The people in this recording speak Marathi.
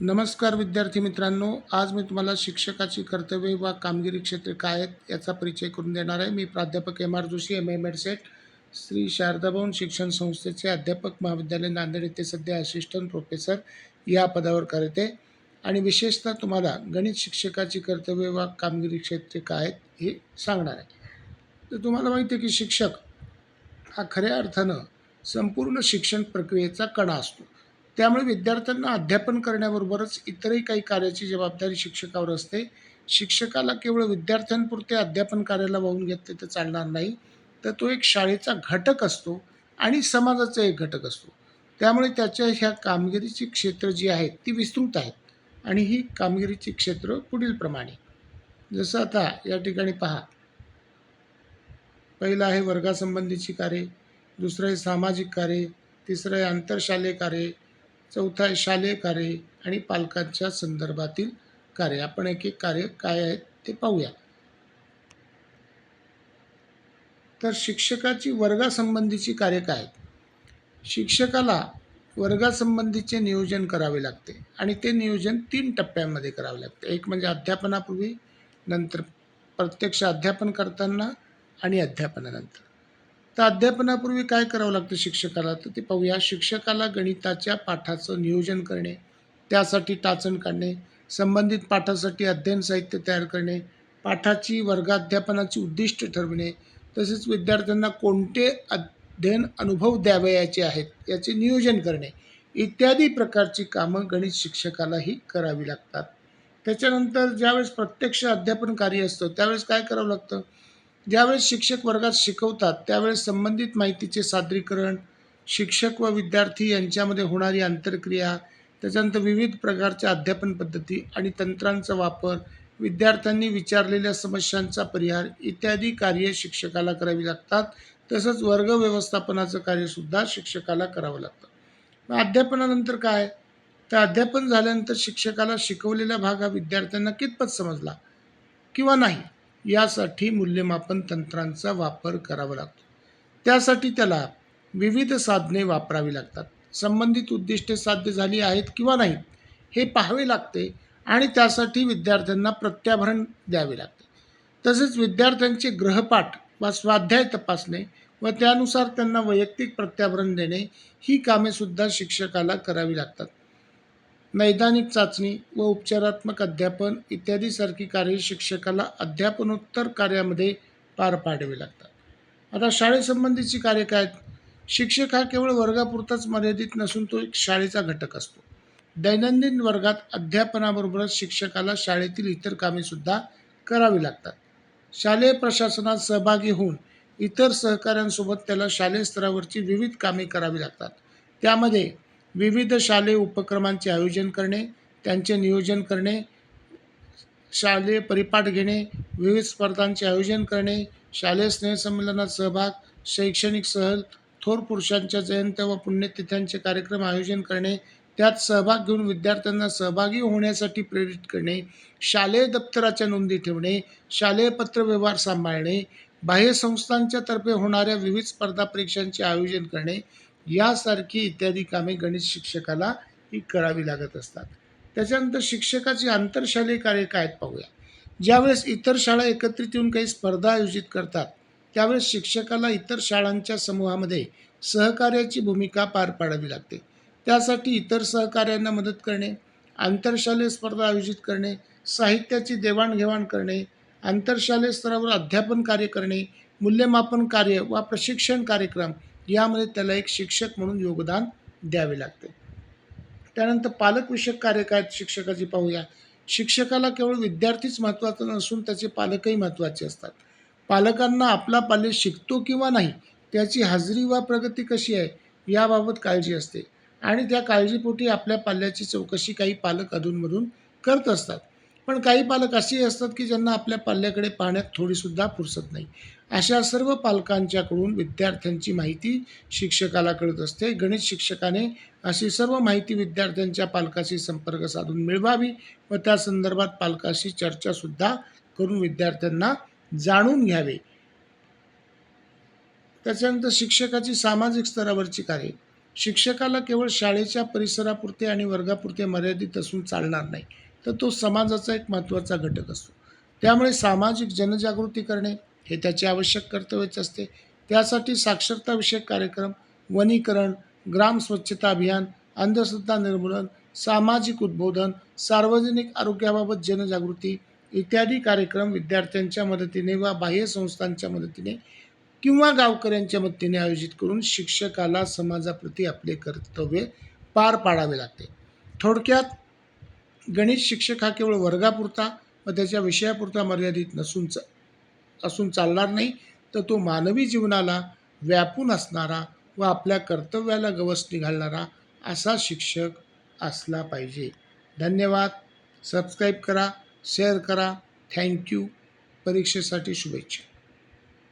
नमस्कार विद्यार्थी मित्रांनो आज मी तुम्हाला शिक्षकाची कर्तव्ये वा कामगिरी क्षेत्रे काय आहेत याचा परिचय करून देणार आहे. मी प्राध्यापक M R Joshi M A मेडसेट Shri Sharadabhavan शिक्षण संस्थेचे अध्यापक महाविद्यालय नांदेड येथे सध्या असिस्टंट प्रोफेसर या पदावर करत आहे. आणि विशेषतः तुम्हाला गणित शिक्षकाची कर्तव्ये वा कामगिरी क्षेत्रे काय आहेत हे सांगणार आहे. तर तुम्हाला माहिती आहे की शिक्षक हा खऱ्या अर्थानं संपूर्ण शिक्षण प्रक्रियेचा कणा असतो. त्यामुळे विद्यार्थ्यांना अध्यापन करण्याबरोबरच इतरही काही कार्याची जबाबदारी शिक्षकावर असते. शिक्षकाला केवळ विद्यार्थ्यांपुरते अध्यापन कार्याला वाहून घेतले तर चालणार नाही. तर तो एक शाळेचा घटक असतो आणि समाजाचा एक घटक असतो. त्यामुळे त्याच्या ह्या कामगिरीची क्षेत्र जी आहेत ती विस्तृत आहेत. आणि ही कामगिरीची क्षेत्र पुढीलप्रमाणे जसं आता या ठिकाणी पहा. पहिलं आहे वर्गासंबंधीची कार्ये दुसरं आहे सामाजिक कार्य तिसरं आहे आंतरशालेय कार्य चौथं आहे शालेय कार्य आणि पालकांच्या संदर्भातील कार्य. आपण एक एक कार्य काय आहेत ते पाहूया. तर शिक्षकाची वर्गासंबंधीची कार्य काय आहेत? शिक्षकाला वर्गासंबंधीचे नियोजन करावे लागते आणि ते नियोजन तीन टप्प्यांमध्ये करावे लागते. एक म्हणजे अध्यापनापूर्वी नंतर प्रत्यक्ष अध्यापन करताना आणि अध्यापनानंतर. तर अध्यापनापूर्वी काय करावं लागतं शिक्षकाला? तर ते पाहूया. शिक्षकाला गणिताच्या पाठाचं नियोजन करणे त्यासाठी टाचण काढणे संबंधित पाठासाठी अध्ययन साहित्य तयार करणे पाठाची वर्गाध्यापनाची उद्दिष्ट ठरविणे तसेच विद्यार्थ्यांना कोणते अध्ययन अनुभव द्यावयाचे आहेत याचे नियोजन करणे इत्यादी प्रकारची कामं गणित शिक्षकालाही करावी लागतात. त्याच्यानंतर ज्यावेळेस प्रत्यक्ष अध्यापन कार्य असतं त्यावेळेस काय करावं लागतं? ज्यावेळेस शिक्षक वर्गात शिकवतात त्यावेळेस संबंधित माहितीचे सादरीकरण शिक्षक व विद्यार्थी यांच्यामध्ये होणारी आंतरक्रिया त्याच्यानंतर विविध प्रकारच्या अध्यापन पद्धती आणि तंत्रांचा वापर विद्यार्थ्यांनी विचारलेल्या समस्यांचा परिहार इत्यादी कार्ये शिक्षकाला करावी लागतात. तसंच वर्ग व्यवस्थापनाचं कार्यसुद्धा शिक्षकाला करावं लागतं. मग अध्यापनानंतर काय? तर अध्यापन झाल्यानंतर शिक्षकाला शिकवलेला भाग हा विद्यार्थ्यांना कितपत समजला किंवा नाही? यासाठी मूल्यमापन तंत्रांचा वापर करावा लागतो. त्यासाठी त्याला विविध साधने वापरावी लागतात. संबंधित उद्दिष्टे साध्य झाली आहेत किंवा नाहीत हे पाहावे लागते आणि त्यासाठी विद्यार्थ्यांना प्रत्याभरण द्यावे लागते. तसेच विद्यार्थ्यांचे ग्रहपाठ वा स्वाध्याय तपासणे व त्यानुसार त्यांना वैयक्तिक प्रत्याभरण देणे ही कामेसुद्धा शिक्षकाला करावी लागतात. नैदानिक चाचणी व उपचारात्मक अध्यापन इत्यादीसारखी कार्ये शिक्षकाला अध्यापनोत्तर कार्यामध्ये पार पाडावी लागतात. आता शाळेसंबंधीची कार्य काय आहेत? शिक्षक हा केवळ वर्गापुरताच मर्यादित नसून तो एक शाळेचा घटक असतो. दैनंदिन वर्गात अध्यापनाबरोबरच शिक्षकाला शाळेतील इतर कामेसुद्धा करावी लागतात. शालेय प्रशासनात सहभागी होऊन इतर सहकाऱ्यांसोबत त्याला शालेय स्तरावरची विविध कामे करावी लागतात. त्यामध्ये विविध शालेय उपक्रमांचे आयोजन करणे त्यांचे नियोजन करणे शालेय परिपाठ घेणे विविध स्पर्धांचे आयोजन करणे शालेय स्नेहसंमेलनात सहभाग शैक्षणिक सहल थोर पुरुषांच्या जयंत्या व पुण्यतिथ्यांचे कार्यक्रम आयोजन करणे त्यात सहभाग घेऊन विद्यार्थ्यांना सहभागी होण्यासाठी प्रेरित करणे शालेय दप्तराच्या नोंदी ठेवणे शालेय पत्रव्यवहार सांभाळणे बाह्य संस्थांच्या तर्फे होणाऱ्या विविध स्पर्धा परीक्षांचे आयोजन करणे यासारखी इत्यादी कामे गणित शिक्षकाला ही करावी लागत असतात. त्याच्यानंतर शिक्षकाची आंतरशालेय कार्य काय आहेत पाहूया. ज्यावेळेस इतर शाळा एकत्रित येऊन काही स्पर्धा आयोजित करतात त्यावेळेस शिक्षकाला इतर शाळांच्या समूहामध्ये सहकार्याची भूमिका पार पाडावी लागते. त्यासाठी इतर सहकार्यांना मदत करणे आंतरशालेय स्पर्धा आयोजित करणे साहित्याची देवाणघेवाण करणे आंतरशालेय स्तरावर अध्यापन कार्य करणे मूल्यमापन कार्य वा प्रशिक्षण कार्यक्रम यामध्ये त्याला एक शिक्षक म्हणून योगदान द्यावे लागते. त्यानंतर पालकविषयक कार्य काय आहेत शिक्षकाची पाहूया. शिक्षकाला केवळ विद्यार्थीच महत्त्वाचा नसून त्याचे पालकही महत्त्वाचे असतात. पालकांना आपला पाले शिकतो किंवा नाही त्याची हजेरी वा प्रगती कशी आहे याबाबत काळजी असते. आणि त्या काळजीपोटी आपल्या पाल्याची चौकशी काही पालक अधूनमधून करत असतात. पण काही पालक असेही असतात की ज्यांना आपल्या पाल्याकडे पाहण्यात थोडीसुद्धा फुरसत नाही. अशा सर्व पालकांच्याकडून विद्यार्थ्यांची माहिती शिक्षकाला कळत असते. गणित शिक्षकाने अशी सर्व माहिती विद्यार्थ्यांच्या पालकाशी संपर्क साधून मिळवावी व त्या संदर्भात पालकाशी चर्चासुद्धा करून विद्यार्थ्यांना जाणून घ्यावे. त्याच्यानंतर शिक्षकाची सामाजिक स्तरावरची कार्ये. शिक्षकाला केवळ शाळेच्या परिसरापुरते आणि वर्गापुरते मर्यादित असून चालणार नाही. तर तो समाजाचा एक महत्त्वाचा घटक असतो. त्यामुळे सामाजिक जनजागृती करणे हे त्याचे आवश्यक कर्तव्यच असते. त्यासाठी साक्षरताविषयक कार्यक्रम वनीकरण ग्राम स्वच्छता अभियान अंधश्रद्धा निर्मूलन सामाजिक उद्बोधन सार्वजनिक आरोग्याबाबत जनजागृती इत्यादी कार्यक्रम विद्यार्थ्यांच्या मदतीने वा बाह्य संस्थांच्या मदतीने किंवा गावकऱ्यांच्या मदतीने आयोजित करून शिक्षकाला समाजाप्रती आपले कर्तव्य पार पाडावे लागते. थोडक्यात गणित शिक्षक हा केवळ वर्गापुरता व त्याच्या विषयापुरता मर्यादित नसून च असून चालणार नाही तर तो मानवी जीवनाला व्यापून असणारा व आपल्या कर्तव्याला गवसणी घालणारा असा शिक्षक असला पाहिजे. धन्यवाद. सबस्क्राईब करा शेअर करा. थँक्यू. परीक्षेसाठी शुभेच्छा.